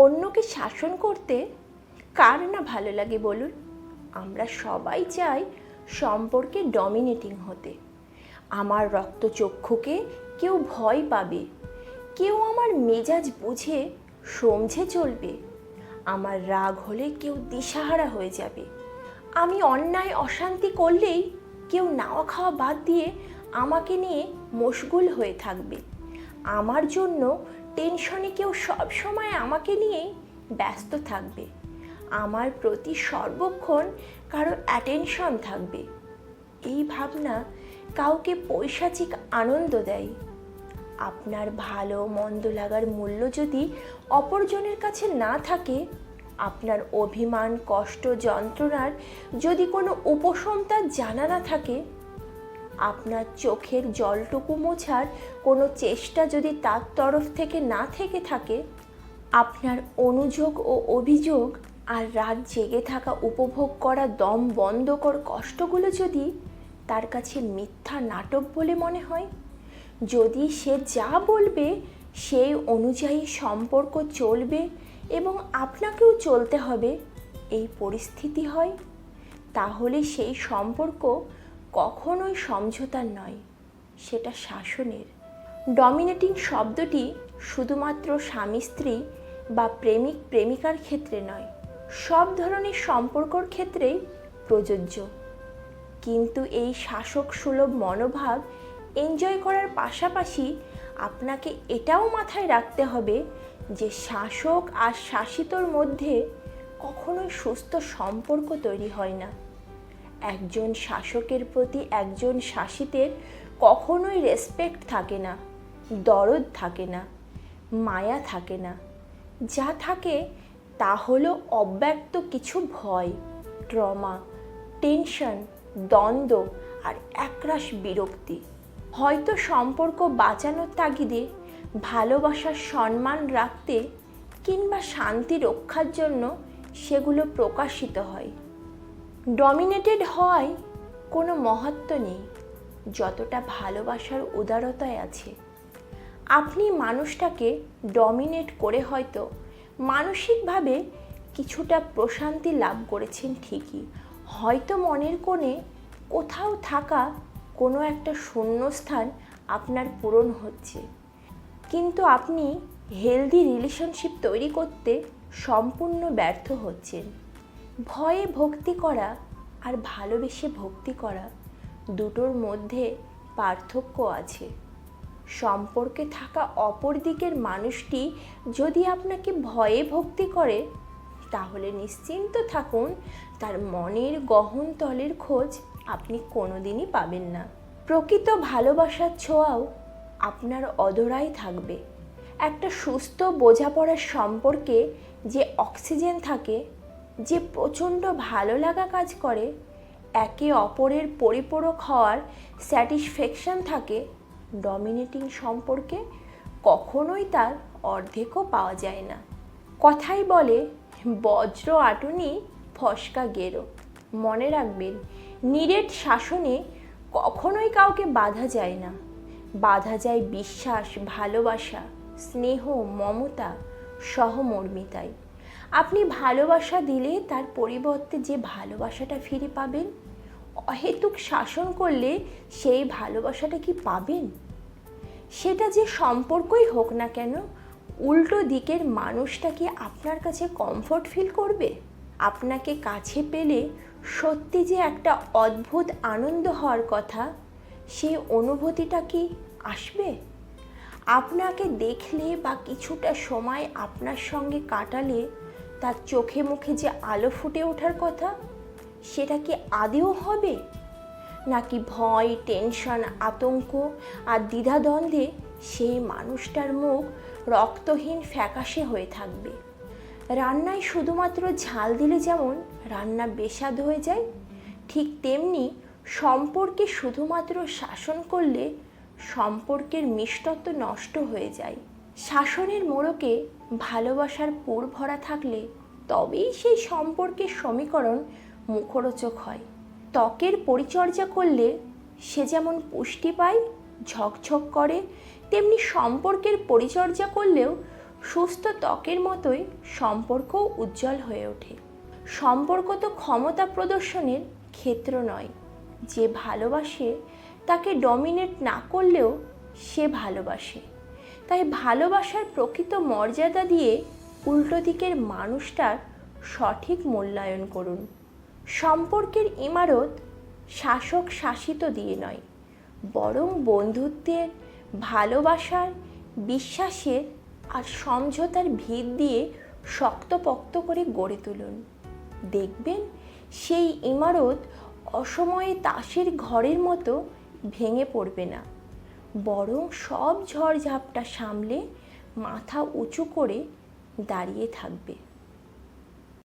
অন্যকে শাসন করতে কার না ভালো লাগে বলুন? আমরা সবাই চাই সম্পর্কে ডমিনেটিং হতে। আমার রক্তচক্ষুকে কেউ ভয় পাবে। কেউ আমার মেজাজ বুঝে সমঝে চলবে। আমার রাগ হলে কেউ দিশাহারা হয়ে যাবে। আমি অন্যায় অশান্তি করলেই কেউ নাওয়া খাওয়া বাদ দিয়ে আমাকে নিয়ে মশগুল হয়ে থাকবে। আমার জন্য টেনশনে কেউ সব সময় আমাকে নিয়েই ব্যস্ত থাকবে। আমার প্রতি সর্বক্ষণ কারও অ্যাটেনশন থাকবে। এই ভাবনা কাউকে পৈশাচিক আনন্দ দেয়। আপনার ভালো মন্দ লাগার মূল্য যদি অপরজনের কাছে না থাকে, আপনার অভিমান, কষ্ট, যন্ত্রণার যদি কোনো উপশম তার জানা না থাকে আপনার চোখের জলটুকু মোছার কোনো চেষ্টা যদি তার তরফ থেকে না থেকে থাকে, আপনার অনুযোগ ও অভিযোগ আর রাত জেগে থাকা উপভোগ করা দম বন্ধ কর কষ্টগুলো যদি তার কাছে মিথ্যা নাটক বলে মনে হয়, যদি সে যা বলবে সেই অনুযায়ী সম্পর্ক চলবে এবং আপনাকেও চলতে হবে, এই পরিস্থিতি হয়, তাহলে সেই সম্পর্ক কখনোই সমঝোতার নয়, সেটা শাসনের। ডমিনেটিং শব্দটি শুধুমাত্র স্বামী, স্ত্রী বা প্রেমিক, প্রেমিকার ক্ষেত্রে নয়, সব ধরনের সম্পর্কর ক্ষেত্রেই প্রযোজ্য। কিন্তু এই শাসক সুলভ মনোভাব এনজয় করার পাশাপাশি আপনাকে এটাও মাথায় রাখতে হবে যে শাসক আর শাসিতর মধ্যে কখনোই সুস্থ সম্পর্ক তৈরি হয় না। একজন শাসকের প্রতি, একজন শাসিতের কখনোই রেসপেক্ট থাকে না, দরদ থাকে না, মায়া থাকে না। যা থাকে তা হলো অব্যক্ত কিছু ভয় ট্রমা টেনশন দ্বন্দ্ব আর একরাশ বিরক্তি। হয়তো সম্পর্ক বাঁচানোর তাগিদে, ভালোবাসার সম্মান রাখতে কিংবা শান্তি রক্ষার জন্য সেগুলো প্রকাশিত হয়। ডমিনেটেড হয় কোনো মহত্ব নেই, যতটা ভালোবাসার উদারতায় আছে। আপনি মানুষটাকে ডমিনেট করে হয়তো মানসিকভাবে কিছুটা প্রশান্তি লাভ করেছেন ঠিকই, হয়তো মনের কোণে কোথাও থাকা কোনো একটা শূন্যস্থান আপনার পূরণ হচ্ছে। কিন্তু আপনি হেলদি রিলেশনশিপ তৈরি করতে সম্পূর্ণ ব্যর্থ হচ্ছেন। ভয়ে ভক্তি করা আর ভালোবেসে ভক্তি করা দুটোর মধ্যে পার্থক্য আছে। সম্পর্কে থাকা অপর দিকের মানুষটি যদি আপনাকে ভয়ে ভক্তি করে, তাহলে নিশ্চিন্ত থাকুন, তার মনের গহন তলের খোঁজ আপনি কোনোদিনই পাবেন না। প্রকৃত ভালোবাসার ছোঁয়াও আপনার অধরাই থাকবে। একটা সুস্থ বোঝাপড়ার সম্পর্কে যে অক্সিজেন থাকে যে প্রচণ্ড ভালো লাগা কাজ করে, একে অপরের পরিপূরক হওয়ার স্যাটিসফ্যাকশন থাকে ডমিনেটিং সম্পর্কে, কখনোই তার অর্ধেকও পাওয়া যায় না। কথাই বলে, বজ্র আটুনি ফসকা গেরো। মনে রাখবেন, নিরেট শাসনে কখনোই কাউকে বাধা যায় না। বাধা যায় বিশ্বাস, ভালোবাসা, স্নেহ, মমতা, সহমর্মিতায়। আপনি ভালোবাসা দিলে তার পরিবর্তে যে ভালোবাসাটা ফিরে পাবেন, অহেতুক শাসন করলে সেই ভালোবাসাটা কি পাবেন? সেটা যে সম্পর্কই হোক না কেন, উল্টো দিকের মানুষটা কি আপনার কাছে কমফোর্ট ফিল করবে? আপনাকে কাছে পেলে সত্যি যে একটা অদ্ভুত আনন্দ হওয়ার কথা, সেই অনুভূতিটা কি আসবে? আপনাকে দেখলে বা কিছুটা সময় আপনার সঙ্গে কাটালে তার চোখে মুখে যে আলো ফুটে ওঠার কথা, সেটা কি আদেও হবে? নাকি ভয়, টেনশন, আতঙ্ক আর দ্বিধাদ্বন্দ্বে সেই মানুষটার মুখ রক্তহীন ফ্যাকাশে হয়ে থাকবে? রান্নায় শুধুমাত্র ঝাল দিলে যেমন রান্না বেস্বাদ হয়ে যায়, ঠিক তেমনি সম্পর্কে শুধুমাত্র শাসন করলে সম্পর্কের মিষ্টত্ব নষ্ট হয়ে যায়। শাসনের মোড়কে ভালোবাসার পুর ভরা থাকলে তবেই সেই সম্পর্কের সমীকরণ মুখরোচক হয়। ত্বকের পরিচর্যা করলে সে যেমন পুষ্টি পায়, ঝকঝক করে, তেমনি সম্পর্কের পরিচর্যা করলেও সুস্থ ত্বকের মতোই সম্পর্ক উজ্জ্বল হয়ে ওঠে। সম্পর্ক তো ক্ষমতা প্রদর্শনের ক্ষেত্র নয়। যে ভালোবাসে, তাকে ডমিনেট না করলেও সে ভালোবাসে। তাই ভালোবাসার প্রকৃত মর্যাদা দিয়ে উল্টো দিকের মানুষটার সঠিক মূল্যায়ন করুন। সম্পর্কের ইমারত শাসক শাসিত দিয়ে নয়, বরং বন্ধুত্বের, ভালোবাসার, বিশ্বাসের আর সমঝোতার ভিত দিয়ে শক্তপোক্ত করে গড়ে তুলুন। দেখবেন সেই ইমারত অসময়ে তাসের ঘরের মতো ভেঙে পড়বে না। বরং সব ঝড়ঝাপটা সামলে মাথা উঁচু করে দাঁড়িয়ে থাকবে।